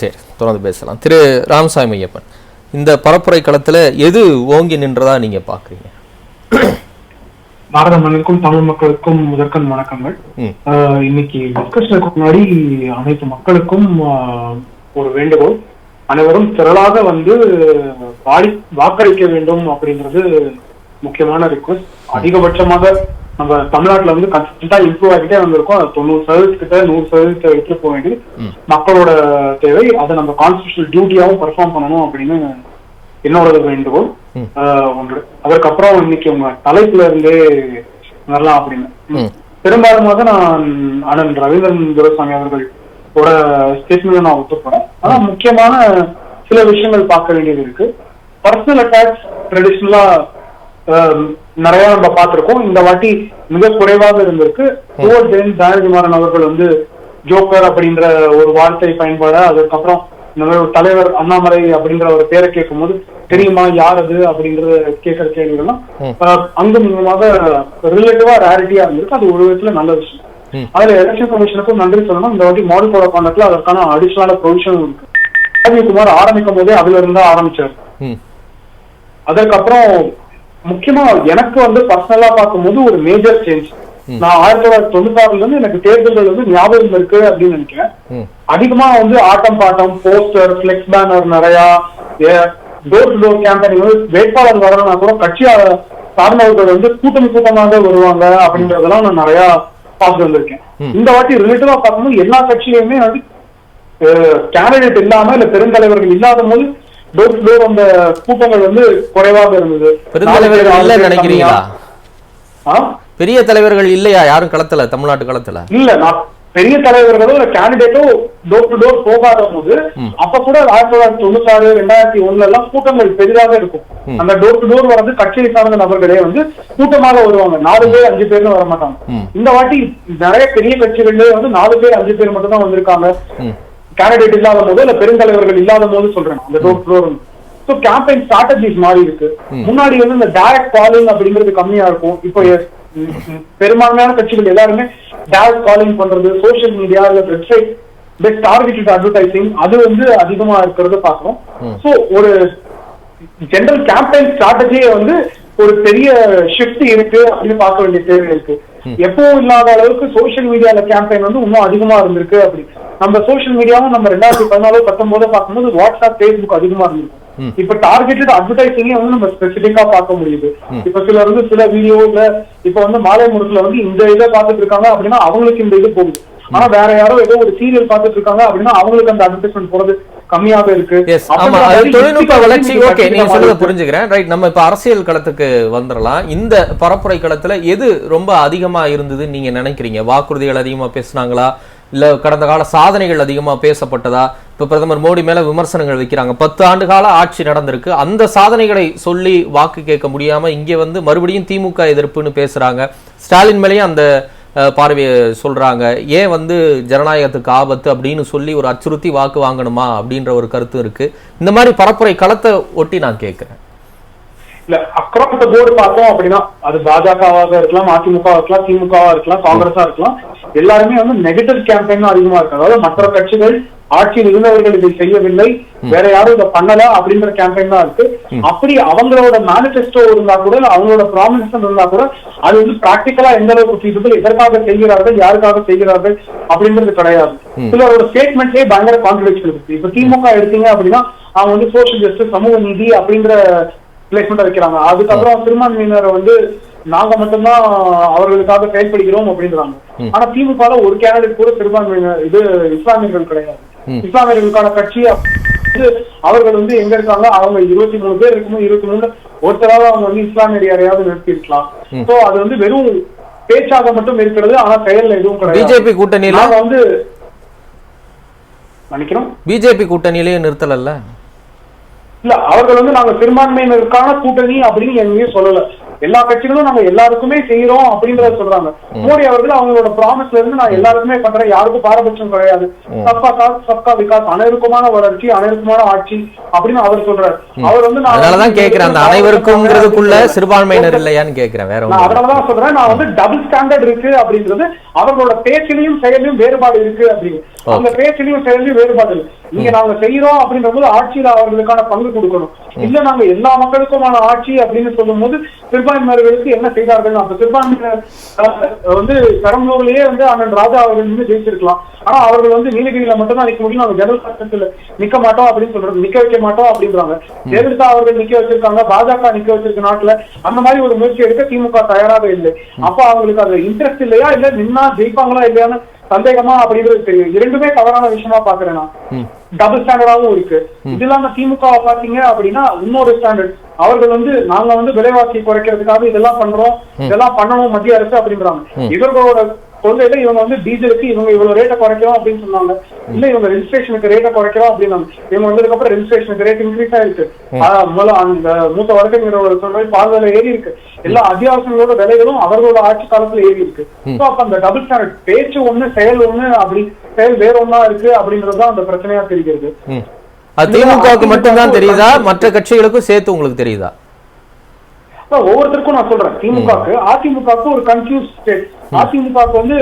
சரி தொடர்ந்து பேசலாம். திரு ராமசாமி ஐயப்பன் இந்த பரப்புரை களத்துல எது ஓங்கி நின்றதா நீங்க பாக்குறீங்க? பாரத மண்ணுக்கும் தமிழ் மக்களுக்கும் முதற்கண் வணக்கங்கள். இன்னைக்கு டிஸ்கஷனுக்கு முன்னாடி அனைத்து மக்களுக்கும் ஒரு வேண்டுகோள். அனைவரும் திரளாக வந்து வாடி வாக்களிக்க வேண்டும் அப்படின்றது முக்கியமான ரிக்வஸ்ட் அதிகபட்சமாக நம்ம தமிழ்நாட்டுல வந்து கன்சிஸ்டன்டா இம்ப்ரூவ் ஆகிட்டே வந்திருக்கோம். தொண்ணூறு சதவீதத்துக்கிட்ட நூறு சதவீதத்தை எடுத்துட்டு போக வேண்டியது. மக்களோட தேவை. அதை நம்ம கான்ஸ்டியூஷனல் டியூட்டியாவும் பெர்ஃபார்ம் பண்ணணும் அப்படின்னு என்னோட வேண்டுகோள். ஒன்று. அதற்கப்புறம் இன்னைக்கு உங்க தலைப்புல இருந்தே வரலாம் அப்படின்னு. பெரும்பாலுமாக நான் அண்ணன் ரவீந்திரன் துரைசாமி அவர்கள் கூட ஸ்டேட்மெண்ட் நான் ஒத்துப்போறேன் ஆனா முக்கியமான சில விஷயங்கள் பார்க்க வேண்டியது இருக்கு. பர்சனல் அட்டாக்ஸ் ட்ரெடிஷ்னலா நிறைய நம்ம பார்த்திருக்கோம். இந்த வாட்டி மிக குறைவாக இருந்திருக்கு. ஓவர் ஜெயின் தயாநிதிமாறன் அவர்கள் வந்து ஜோக்கர் அப்படின்ற ஒரு வார்த்தை பயன்பாட அதுக்கப்புறம் இந்த மாதிரி ஒரு தலைவர் அண்ணாமலை அப்படின்ற ஒரு பேரை கேட்கும்போது தெரியுமா யார் அது அப்படிங்கறத கேட்கிற கேள்விகள்லாம் ம். ஆஹ் அங்கு மூலமாக ரிலேட்டிவா ரேரிட்டியா இருந்திருக்கு. அது ஒரு விதத்துல நல்ல விஷயம். அதுல எலெக்ஷன் கமிஷனுக்கும் நன்றி சொல்லணும். இந்த வாட்டி மாடல் கோட் கான்டக்ட்ல அதற்கான அடிஷனல் ப்ரொவிஷன் இருக்கு. ராஜீவ்குமார் ஆரம்பிக்கும் போதே அதுல இருந்து ஆரம்பிச்சார். அதற்கப்புறம் முக்கியமா எனக்கு வந்து பர்சனலா பார்க்கும்போது ஒரு மேஜர் சேஞ்ச் நான் ஆயிரத்தி தொள்ளாயிரத்தி தொண்ணூத்தாறுல இருந்து எனக்கு தேர்தல்கள் வந்து ஞாபகம் இருக்கு அப்படின்னு நினைக்கிறேன். அதிகமா வந்து ஆட்டம் பாட்டம் போஸ்டர் பிளெக்ஸ் பேனர் நிறைய டோர் டு டோர் கேம்பெயினிங் வந்து வேட்பாளர் வரணும்னா கூட கட்சி சார்ந்தவர்கள் வந்து கூட்டம் கூட்டமாக வருவாங்க அப்படின்றதெல்லாம் நான் நிறைய பார்த்து வந்திருக்கேன். இந்த வாட்டி ரிலேட்டிவா பார்க்கும்போது எல்லா கட்சியிலுமே வந்து கேண்டிடேட் இல்லாம இல்ல பெருந்தலைவர்கள் இல்லாத போது டோர் டு டோர் அந்த கூட்டங்கள் வந்து குறைவாக இருந்தது. பெருந்தலைவர்கள் இல்ல நினைக்கிறீங்களா? பெரிய தலைவர்கள் இல்லையா? யாரும் களத்துல தமிழ்நாட்டு களத்துல? இல்ல நான் பெரிய தலைவர்களோ இல்ல கேண்டிடேட்டோ டோர் டு டோர் போகாத போது அப்ப கூட ஆயிரத்தி தொள்ளாயிரத்தி தொண்ணூத்தாறு ரெண்டாயிரத்தி ஒண்ணுல எல்லாம் கூட்டங்கள் பெரிதாக இருக்கும். அந்த டோர் டு டோர் வரது கட்சியை சார்ந்த நபர்களே வந்து கூட்டமாக வருவாங்க. நாலு பேர் அஞ்சு பேர்னு வர மாட்டாங்க. இந்த வாட்டி நிறைய பெரிய கட்சிகள்ல வந்து நாலு பேர் அஞ்சு பேர் மட்டும் தான் வந்திருக்காங்க கேண்டிடேட் இல்லாத போது இல்ல பெருந்தலைவர்கள் இல்லாத போது சொல்றேன். அந்த door to door so campaign strategies மாறி இருக்கு. முன்னாடி வந்து இந்த டைரக்ட் காலிங் அப்படிங்கிறது கம்மியா இருக்கும். இப்போ பெரும்பான்மையான கட்சிகள் எல்லாருமே டைரக்ட் காலிங் பண்றது சோஷியல் மீடியா இல்ல வெப்சைட் பெஸ்ட் டார்கெட்டட் அட்வர்டைசிங் அது வந்து அதிகமா இருக்கிறத பாக்குறோம் சோ ஒரு ஜெனரல் கேம்பெயின் ஸ்ட்ராட்டஜியே வந்து ஒரு பெரிய ஷிஃப்ட் இருக்கு அப்படின்னு பார்க்க வேண்டிய தேவை இருக்கு. எப்பவும் இல்லாத அளவுக்கு சோஷியல் மீடியால கேம்பெயின் வந்து இன்னும் அதிகமா இருந்திருக்கு அப்படி. நம்ம சோஷியல் மீடியாவும் நம்ம ரெண்டாயிரத்தி பதினாலு பத்தொன்பது பார்க்கும்போது வாட்ஸ்அப் ஃபேஸ்புக் அதிகமா இருந்திருக்கும் இப்ப டார்கெட்டட் அட்வர்டைசிங்கே வந்து நம்ம ஸ்பெசிபிக்கா பார்க்க முடியுது. இப்ப சிலர் வந்து சில வீடியோல இப்ப வந்து மாலை முடுக்குல வந்து இந்த இதை பார்த்துட்டு இருக்காங்க அப்படின்னா அவங்களுக்கு இந்த இது போகுது. ஆனா வேற யாரோ ஏதோ ஒரு சீரியல் பார்த்துட்டு இருக்காங்க அப்படின்னா அவங்களுக்கு அந்த அட்வர்டைஸ்மெண்ட் போறது கம்மியாக இருக்கு. எஸ் ஆமா அது தொழில்நுட்ப வளர்ச்சி ஓகே நீங்க சொல்றத. புரிஞ்சுக்கிறேன். ரைட் நம்ம இப்ப அரசியல் களத்துக்கு வந்துடலாம் இந்த பரப்புரை களத்துல எது ரொம்ப அதிகமா இருந்ததுன்னு நீங்க நினைக்கிறீங்க? வாக்குறுதிகள் அதிகமா பேசுனாங்களா? இல்ல கடந்த கால சாதனைகள் அதிகமா பேசப்பட்டதா? இப்ப பிரதமர் மோடி மேல விமர்சனங்கள் வைக்கிறாங்க. பத்து ஆண்டு கால ஆட்சி நடந்திருக்கு. அந்த சாதனைகளை சொல்லி வாக்கு கேட்க முடியாம இங்க வந்து மறுபடியும் திமுக எதிர்ப்புன்னு பேசுறாங்க. ஸ்டாலின் மேலேயும் அந்த பார்வையை சொல்றாங்க. ஏன் வந்து ஜனநாயகத்துக்கு ஆபத்து அப்படின்னு சொல்லி ஒரு அச்சுறுத்தி வாக்கு வாங்கணுமா அப்படின்ற ஒரு கருத்து இருக்கு. இந்த மாதிரி பரப்புரை களத்தை ஒட்டி நான் கேட்கிறேன். இல்ல அக்ராஸ் த போர்டு பார்த்தோம் அப்படின்னா அது பாஜகவாக இருக்கலாம் அதிமுகவா இருக்கலாம் திமுகவா இருக்கலாம் காங்கிரஸா இருக்கலாம். எல்லாருமே வந்து நெகட்டிவ் கேம்பெயின் அதிகமா இருக்கு. அதாவது மற்ற கட்சிகள் ஆட்சியில் இருந்தவர்கள் இதை செய்யவில்லை. வேற யாரும் இதை பண்ணல அப்படின்ற கேம்பெயின் தான் இருக்கு. அப்படி அவங்களோட மேனிபெஸ்டோ இருந்தா கூட அவங்களோட ப்ராமிஸ் இருந்தா கூட அது வந்து பிராக்டிக்கலா எந்த அளவுக்கு feasible, எதற்காக செய்கிறார்கள் யாருக்காக செய்கிறார்கள் அப்படின்றது கிடையாது. சிலரோட ஸ்டேட்மெண்ட்லயே பயங்கர கான்ட்ரடிக்ஷன் இருக்கு. இப்ப திமுக எடுத்தீங்க அப்படின்னா அவங்க வந்து சோஷியல் ஜஸ்டிஸ் சமூக நீதி அப்படிங்கிற பிளேஸ்மெண்ட் வைக்கிறாங்க. அதுக்கப்புறம் சிறுபான்மையினரை வந்து நாங்க மட்டும்தான் அவர்களுக்காக செயல்படுகிறோம் அப்படின்றாங்க. ஆனா திமுக ஒரு கேண்டிடேட் கூட சிறுபான்மையினர் இது இஸ்லாமியர்கள் கிடையாது. இஸ்லாமியர்களுக்கான கட்சி அவர்கள் வந்து எங்க இருக்காங்க? அவங்க இருபத்தி மூணு பேர் இருக்கும்போது இருபத்தி மூணு ஒருத்தராவது அவங்க வந்து இஸ்லாமியர் யாரையாவது நிறுத்தி இருக்கலாம் சோ அது வந்து வெறும் பேச்சாக மட்டும் இருக்கிறது ஆனா செயல்ல எதுவும் கிடையாது. பிஜேபி கூட்டணியில வந்து நினைக்கிறோம் பிஜேபி கூட்டணியிலேயே நிறுத்தலல்ல? இல்ல அவர்கள் வந்து நாங்க சிறுபான்மையினருக்கான கூட்டணி அப்படின்னு எங்கேயும் சொல்லல. எல்லா கட்சிகளும் நாங்க எல்லாருக்குமே செய்யறோம் அப்படின்றத சொல்றாங்க. மோடி அவர்கள் அவங்களோட ப்ராமிஸ்ல இருந்து நான் எல்லாருக்குமே பண்றேன். யாருக்கும் பாரபட்சம் கிடையாது. சப்கா சாத் சப்கா விகாஸ் அனைவருக்குமான வளர்ச்சி அனைவருக்குமான ஆட்சி அப்படின்னு அவர் சொல்றாரு. அவர் வந்து நான் அதனாலதான் கேக்குறேன். அந்த அனைவருக்குங்கிறதுக்குள்ள சிறுபான்மையினர் இல்லையான்னு கேக்குறேன். வேற நான் அதனாலதான் சொல்றேன். நான் வந்து டபுள் ஸ்டாண்டர்ட் இருக்கு அப்படின்றது. அவர்களோட பேச்சிலையும் செயலையும் வேறுபாடு இருக்கு அப்படின்னு. அந்த பேச்சிலையும் செயலையும் வேறுபாடு இல்லை நீங்க நாங்க செய்யறோம் அப்படின்ற போது ஆட்சியில அவர்களுக்கான பங்கு கொடுக்கணும். இல்ல நாங்க எல்லா மக்களுக்குமான ஆட்சி அப்படின்னு சொல்லும் போது சிறுபான்மையினர்களுக்கு என்ன செய்தார்கள்? அப்ப சிறுபான்மையினர் வந்து பெரம்பலூர்லயே வந்து அண்ணன் ராஜா அவர்கள் வந்து ஜெயிச்சிருக்கலாம். ஆனா அவர்கள் வந்து நீலகிரியில மட்டும் தான் நிக்க முடியும். நாங்க ஜெனரல் சட்டத்துல நிக்க மாட்டோம் அப்படின்னு சொல்றது நிக்க வைக்க மாட்டோம் அப்படின்றாங்க. ஜெயலலிதா அவர்கள் நிக்க வச்சிருக்காங்க பாஜக நிக்க வச்சிருக்க நாட்டுல. அந்த மாதிரி ஒரு முயற்சி எடுக்க திமுக தயாராக இல்லை. அப்ப அவங்களுக்கு அது இன்ட்ரெஸ்ட் இல்லையா? இல்ல நின்னா ஜெயிப்பாங்களா இல்லையான்னு சந்தேகமா அப்படிங்கிறது தெரியும். இரண்டுமே தவறான விஷயமா பாக்குறேன் நான். டபுள் ஸ்டாண்டர்டாவும் இருக்கு. இது இல்லாம திமுக பாத்தீங்க அப்படின்னா இன்னொரு ஸ்டாண்டர்ட் அவர்கள் வந்து நாங்க வந்து விலைவாசி குறைக்கிறதுக்காக இதெல்லாம் பண்றோம். இதெல்லாம் பண்ணணும் மத்திய அரசு அப்படின்றாங்க. இவர்களோட கொள்கையில இவங்க வந்து டீசலுக்கு இவங்க இவ்வளவு ரேட்டை குறைக்கிறோம் அப்படின்னு சொன்னாங்க. இல்ல இவங்க ரெஜிஸ்ட்ரேஷனுக்கு ரேட்டை குறைக்கிறோம் அப்படின்னாங்க. இவங்க வந்ததுக்கு அப்புறம் ரெஜிஸ்ட்ரேஷனுக்கு ரேட் இன்க்ரீஸ் ஆயிருக்கு. அந்த மூத்த வழக்கறிஞரோட சொல்ற பால் விலை ஏறி இருக்கு. எல்லா அத்தியாவசியங்களோட விலைகளும் அவர்களோட ஆட்சி காலத்துல ஏறி இருக்கு. So அப்ப அந்த டபுள் ஸ்டாண்டர்ட் பேச்சு ஒண்ணு செயல் ஒண்ணு அப்படி செயல் வேற ஒண்ணா இருக்கு அப்படின்றதுதான் அந்த பிரச்சனையா தெரிகிறது. அது திமுகவுக்கு மட்டும்தான் தெரியுதா? மற்ற கட்சிகளுக்கும் சேர்த்து உங்களுக்கு தெரியுதா? ஒவ்வொருத்தருக்கும் நான் சொல்றேன். திமுகக்கு அதிமுகவுக்கு ஒரு கன்ஃபியூஸ் ஸ்டேட் அதிமுகவுக்கு வந்து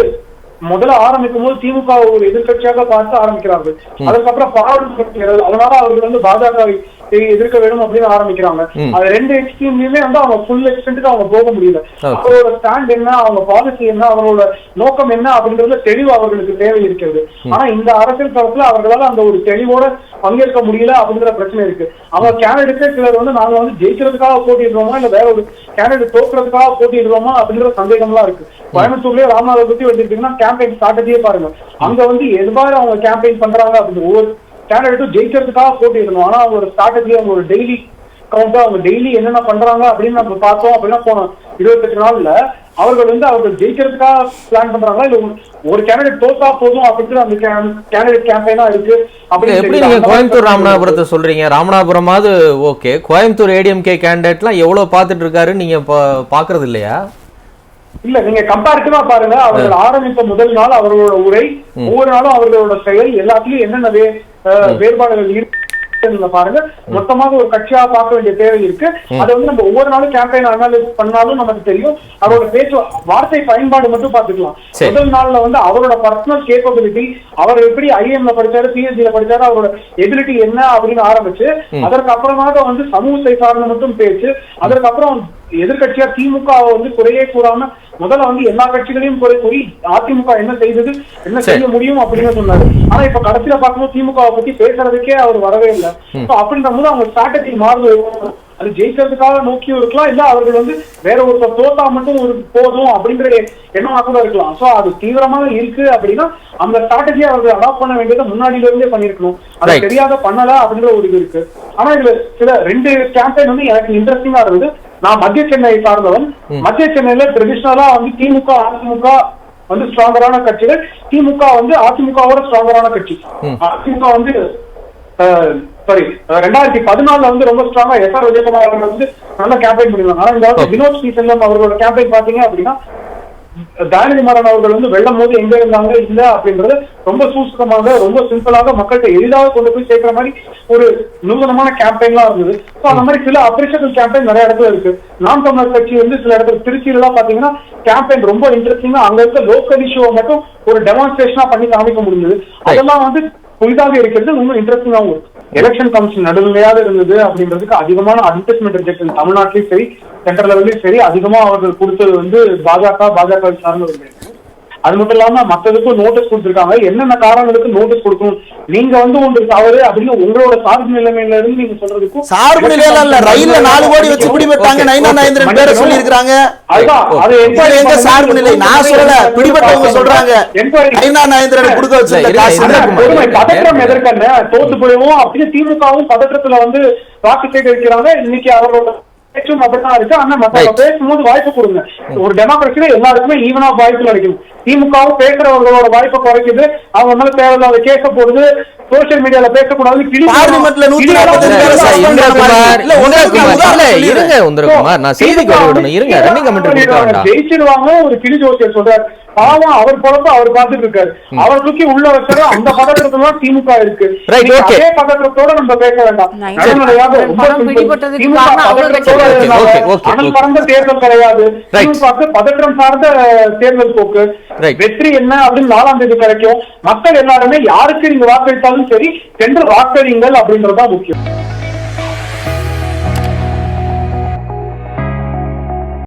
முதல்ல ஆரம்பிக்கும் போது திமுக ஒரு எதிர்க்கட்சியாக பார்த்து ஆரம்பிக்கிறார்கள். அதுக்கப்புறம் பாராளுமன்ற அதனால அவர்கள் வந்து பாஜகவை எதிர்க்க வேண்டும் அப்படின்னு ஆரம்பிக்கிறாங்க. அது ரெண்டு எக்ஸ்ட்ரீம்லயுமே வந்து அவங்க ஃபுல் எக்ஸ்டென்ட்டுக்கு அவங்க போக முடியல. அவரோட ஸ்டாண்ட் என்ன அவங்க பாலிசி என்ன அவரோட நோக்கம் என்ன அப்படின்றதுல தெளிவு அவர்களுக்கு தேவை இருக்கிறது ஆனா இந்த அரசியல் களத்துல அவர்களால அந்த ஒரு தெளிவோட பங்கேற்க முடியல அப்படிங்கிற பிரச்சனை இருக்கு. அவங்க கேண்டிடேட்டே சிலர் வந்து நாங்க வந்து ஜெயிக்கிறதுக்காக போட்டிடுறோமா இல்ல வேற ஒரு கேண்டிடேட் தோக்குறதுக்காக போட்டிடுறோமா அப்படிங்கிற சந்தேகம்லாம் இருக்கு. கோயம்புத்தூர்லயே ராமநாதர் பத்தி வச்சிருக்கீங்கன்னா கேம்பெயின் ஸ்ட்ராட்டஜியே பாருங்க. அங்க வந்து எதுவாறு அவங்க கேம்பெயின் பண்றாங்க அப்படின்னு ஒவ்வொரு கேண்டிடேட்டும் ஜெயிக்கிறதுக்காக போட்டிடணும் ஆனா அவங்களோட ஸ்ட்ராட்டஜி அவங்க ஒரு டெய்லி கவுண்டா அவங்க டெய்லி என்னென்ன பண்றாங்க அப்படின்னு நம்ம பார்த்தோம் அப்படின்னா போன இருபத்தெட்டு நாள்ல அவர்கள் வந்து அவர்கள் ஜெயிக்கிறதுக்காக பிளான் பண்றாங்களா? இல்ல ஒரு- ஒரு கேண்டிடேட் தோத்தா போதும் அப்படின்னு அந்த கேண்டிடேட் கேம்பெயினா இருக்கு எப்படி. நீங்க கோயம்புத்தூர் ராமநாதபுரத்தை சொல்றீங்க? ராமநாதபுரமாவது ஓகே கோயம்புத்தூர் ஏடிஎம்கே கேண்டிடேட்லாம் எவ்வளவு பார்த்துட்டு இருக்காரு நீங்க பாக்குறது இல்லையா? இல்ல நீங்க கம்பேரிட்டிவா பாருங்க. அவர்கள் ஆரம்பித்த முதல் நாள் அவர்களோட உரை ஒவ்வொரு நாளும் அவர்களோட செயல் எல்லாத்துலயும் என்னென்ன வேறுபாடுகள் இருக்கு பாருங்க. மொத்தமாக ஒரு கட்சியா பார்க்க வேண்டிய தேவை இருக்கு. அதை வந்து நம்ம ஒவ்வொரு நாளும் கேம்பெயின் அனாலிஸ் பண்ணாலும் நமக்கு தெரியும். அவரோட பேச்சு வார்த்தை பயன்பாடு மட்டும் பாத்துக்கலாம். முதல் நாள்ல வந்து அவரோட பர்சனல் கேப்பபிலிட்டி அவர் எப்படி ஐஎம்ல படிச்சாரு பிஎஸ்சில படிச்சாரு அவரோட எபிலிட்டி என்ன அப்படின்னு ஆரம்பிச்சு அதற்கு அப்புறமாக வந்து சமூகத்தை சார்ந்த மட்டும் பேச்சு அதற்கு அப்புறம் எதிர்க்கட்சியா திமுக வந்து குறையே கூறாம முதல்ல வந்து எல்லா கட்சிகளையும் குறை கூறி அதிமுக என்ன செய்தது என்ன. செய்ய முடியும் அப்படின்னு சொன்னாரு. ஆனா இப்ப கடைசியில பார்க்கும்போது திமுக பத்தி பேசுறதுக்கே அவர் வரவே இல்லை. அப்படின்ற போது அவங்க ஸ்ட்ராட்டஜி மாறுது. அது ஜெயிக்கிறதுக்காக நோக்கியும் இருக்கலாம் இல்ல அவர்கள் வந்து வேற ஒருத்தர் தோத்தா மட்டும் ஒரு போதும் அப்படிங்கிற எண்ணமா கூட இருக்கலாம். சோ அது தீவிரமாக இருக்கு அப்படின்னா அந்த ஸ்ட்ராட்டஜியை அவர்கள் அடாப்ட் பண்ண வேண்டியதை முன்னாடியில இருந்தே பண்ணிருக்கணும் அது. தெரியாத பண்ணல அப்படிங்கிற ஒரு இது இருக்கு. ஆனா இதுல சில ரெண்டு கேம்பெயின் வந்து எனக்கு இன்ட்ரெஸ்டிங்கா இருந்தது. நான் மத்திய சென்னை சார்ந்தவன். மத்திய சென்னையில ட்ரெடிஷனலா வந்து திமுக அதிமுக வந்து ஸ்ட்ராங்கரான கட்சிகள். திமுக வந்து அதிமுகவோட ஸ்ட்ராங்கரான கட்சி. அதிமுக வந்து சாரி ரெண்டாயிரத்தி பதினாலுல வந்து ரொம்ப ஸ்ட்ராங்கா எஸ் ஆர் விஜயகுமார் அவர்கள் வந்து நல்ல கேம்பெயின் பண்ணிருந்தாங்க. ஆனா இந்த. வினோத் ஸ்ரீ செல்வம் அவர்களோட கேம்பெயின் பாத்தீங்க அப்படின்னா தயாநிதி மாறன் அவர்கள் வந்து வெள்ளம் போது எங்க இருந்தாங்க இல்ல அப்படின்றது ரொம்ப சூசகமாக ரொம்ப சிம்பிளாக மக்கள்கிட்ட எளிதாக கொண்டு போய் சேர்க்கிற மாதிரி ஒரு நூதனமான கேம்பெயின்லாம் இருந்தது. சோ அந்த மாதிரி சில அப்ரிஷியபிள் கேம்பெயின் நிறைய இடத்துல இருக்கு. நாம் தமிழர் கட்சி வந்து சில இடத்துல திருச்சியில எல்லாம் பாத்தீங்கன்னா கேம்பெயின் ரொம்ப இன்ட்ரெஸ்டிங்கா அங்க இருக்க லோக்கல் இஷ்யூவை மட்டும் ஒரு டெமான்ஸ்ட்ரேஷனா பண்ணி காமிக்க முடிஞ்சது. அதெல்லாம் வந்து புதிதாக இருக்கிறது ரொம்ப இன்ட்ரெஸ்டிங்காகவும் இருக்கு. எலெக்ஷன் கமிஷன் நடுநிலையாக இருந்தது அப்படின்றதுக்கு அதிகமான அட்வர்டைஸ்மெண்ட் ரிஜெக்ஷன் தமிழ்நாட்டிலையும் சரி சென்ட்ரல் லெவல்லையும் சரி அதிகமா அவர்கள் கொடுத்தது வந்து பாஜக பாஜக சார்ந்தவர்கள். அது மட்டும் இல்லாம மத்ததுக்கும் நோட்டீஸ் கொடுத்திருக்காங்க. என்னென்ன காரணங்களுக்கு நோட்டீஸ் கொடுக்கணும்? நீங்க வந்து ஒன்று தவறு அப்படின்னு உங்களோட சார்பு நிலைமையில இருந்து நீங்க சொல்றதுக்கும் சார்பு நிலையில இல்ல ரயில்ல நாலு கோடி வச்சு பிடிபட்டாங்க நைனா. நாயந்திரன் பேரை சொல்லி இருக்காங்க எங்க சார்பு நிலை? நான் சொல்லல. பிடிபட்டவங்க சொல்றாங்க. நைனா நாயந்திரன் கொடுக்க. பொறுமை, பதற்றம் எதற்கண்ண தோத்து போயிடுவோம். அப்படின்னு திமுகவும் பதற்றத்துல வந்து வாக்கு சேகரிக்கிறாங்க. இன்னைக்கு அவரோட பேச்சும் அப்படிதான் இருக்கு. ஆனா மத்தவங்க. பேசும்போது வாய்ப்பு கொடுங்க. ஒரு டெமோக்ரஸில எல்லாருக்குமே ஈவனா வாய்ப்பு கிடைக்கும். திமுகவும் பேசுறவங்களோட வாய்ப்பை குறைக்குது. அவங்க மேல தேவையில்லாத கேச போடுது. சோசியல் மீடியால பேசக்கூடாது கிளி- பார்லிமெண்ட்ல நூத்தி ஜெயிச்சிருவாங்க ஒரு கிளி ஜோசியர் சொல்றாரு. பாவம் அவர் பொழப்பு அவர் பார்த்துட்டு இருக்காரு. அவர் தூக்கி உள்ள வச்சாரு அந்த பதற்றத்துல திமுக இருக்கு. அதே பதற்றத்தோட நம்ம பேச வேண்டாம். நான் நடுநிலையாக. பறந்த தேர்தல் கிடையாது. திமுக பதற்றம் சார்ந்த தேர்தல் போக்கு. வெற்றி என்ன அப்படின்னு நாலாம் தேதி கிடைக்கும் மக்கள் எல்லாருமே யாருக்கு நீங்க வாக்களித்தாலும் சரி சென்று வாக்களிங்கள் அப்படின்றதுதான் முக்கியம்.